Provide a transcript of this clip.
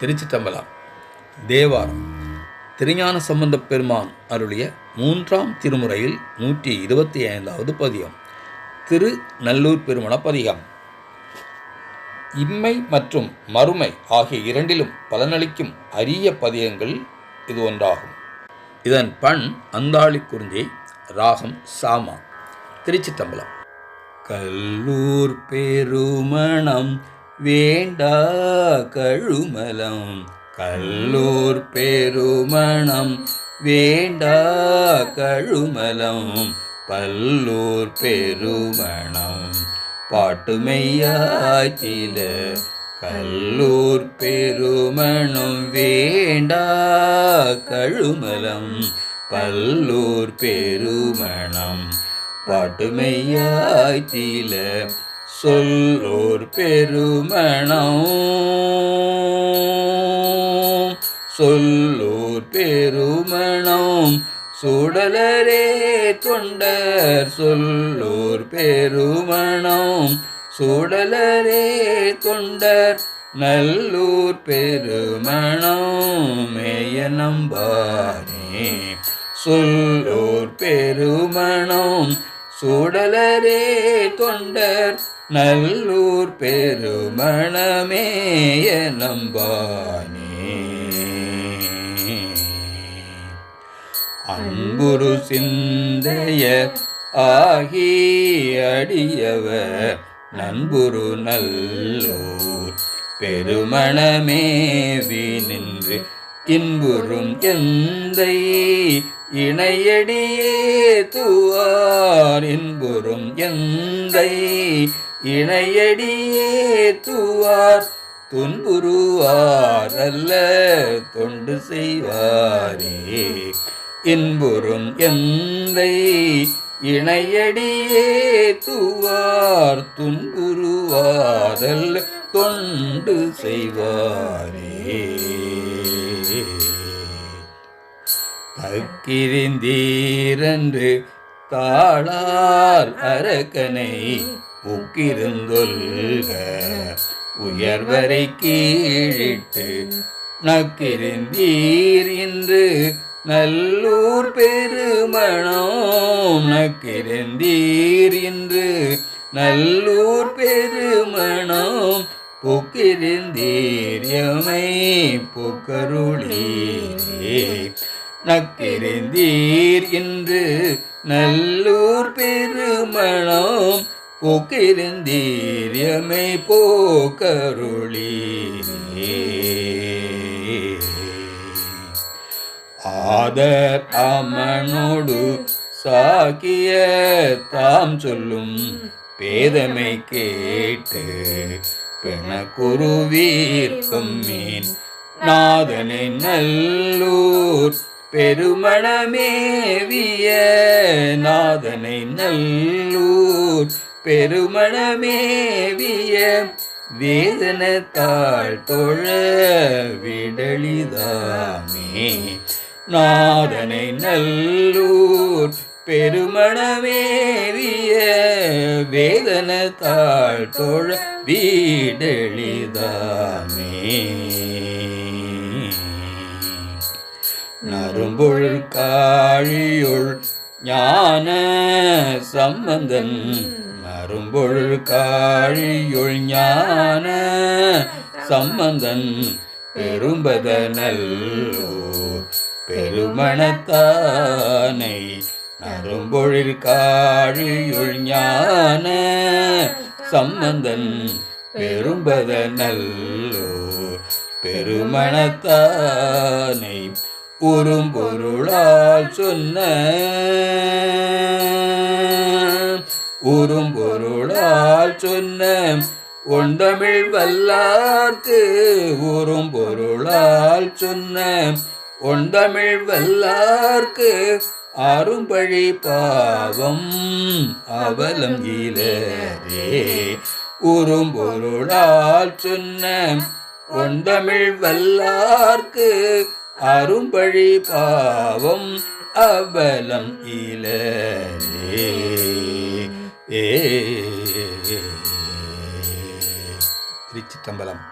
திருச்சிட்டம்பலம் தேவாரம். திருஞான சம்பந்த பெருமான் அருளிய மூன்றாம் திருமுறையில் நூற்றி இருபத்தி ஐந்தாவது பதியம் திரு நல்லூர் பெருமண பதிகம். இம்மை மற்றும் மறுமை ஆகிய இரண்டிலும் பலனளிக்கும் அரிய பதியங்கள் இது ஒன்றாகும். இதன் பண் அந்தாளி குறிஞ்சி ராகம் சாமா திருச்சிட்டம்பலம் கல்லூர் பெருமணம் வேண்டா கழுமலம் கல்லூர் பெருமணம். வேண்டா கழுமலம் பல்லூர் பெருமணம். பாட்டுமையாச்சில கல்லூர் பெருமணம். வேண்டா கழுமலம் பல்லூர் பெருமணம். பாட்டுமையாச்சில சொல்லோர் பெருமணம். சொல்லோர் பெருமணம். சுடலரே தொண்டர் சொல்லோர் பெருமணம். சுடலரே தொண்டர் நல்லூர் பெருமணம். மேய நம்பானே சொல்லோர் பெருமணம். சுடலரே தொண்டர் நல்லூர் பெருமணமேய நம்பானே அன்புரு சிந்தைய ஆகி அடியவர் நண்புரு நல்லோர் பெருமணமேவி நின்று இன்புறும் எந்தை இணையடியே தூவார் இன்புறும் எந்தை இணையடியே தூவார் துன்புறுவார் அல்ல தொண்டு செய்வாரே. இன்புறும் எந்தை இணையடியே தூவார் துன்புறுவாரல்ல தொண்டு செய்வாரே. கக்கிரிந்தீரன்று தாளார் அரக்கனை உக்கிருந்தொல்க உயர்வரை கீழிட்டு நக்கிருந்தீர் என்று நல்லூர் பெருமணம் நக்கிருந்தீர் என்று நல்லூர் பெருமணம் புக்கிருந்தீரியமை புக்கருளீரே. நக்கிருந்தீர் என்று நல்லூர் பெருமணம் உக்கிருந்தீரியமை போக்கருளி. ஆதர் அமனோடு சாக்கிய தாம் சொல்லும் பேதமை கேட்டு பெணக்குருவீர்க்கும் மீன் நாதனை நல்லூர் பெருமணமேவிய நாதனை நல்லூர் பெருமணமேவிய வேதனத்தாள் தொழ விடலிதாமே நாதனை நல்லூர் பெருமணமேவிய வேதனத்தாள் தொழ வீடெளிதாமே நறும்பொழு காழியுள் ஞான சம்பந்தன். அரும்பொழு காழியுள் ஞான சம்பந்தன் பெரும்பதனல் பெருமணத்தானை அரும்பொழில் காழியுள் ஞான சம்பந்தன் பெரும்பதனல் பெருமணத்தானை உறும்பொருளால் சொன்ன ஊரும் பொருளால் சொன்ன ஒண்டமிழ் வல்லார்க்கு ஊரும் பொருளால் சொன்ன ஒண்டமிழ் வல்லார்க்கு அரும்பழி பாவம் அவலம் ஈழரே ஊரும் பொருளால் சொன்ன ஒண்டமிழ் வல்லார்க்கு அரும்பழி பாவம் அவலம் இலரே ஏ திருச்சிட்டம்பலம்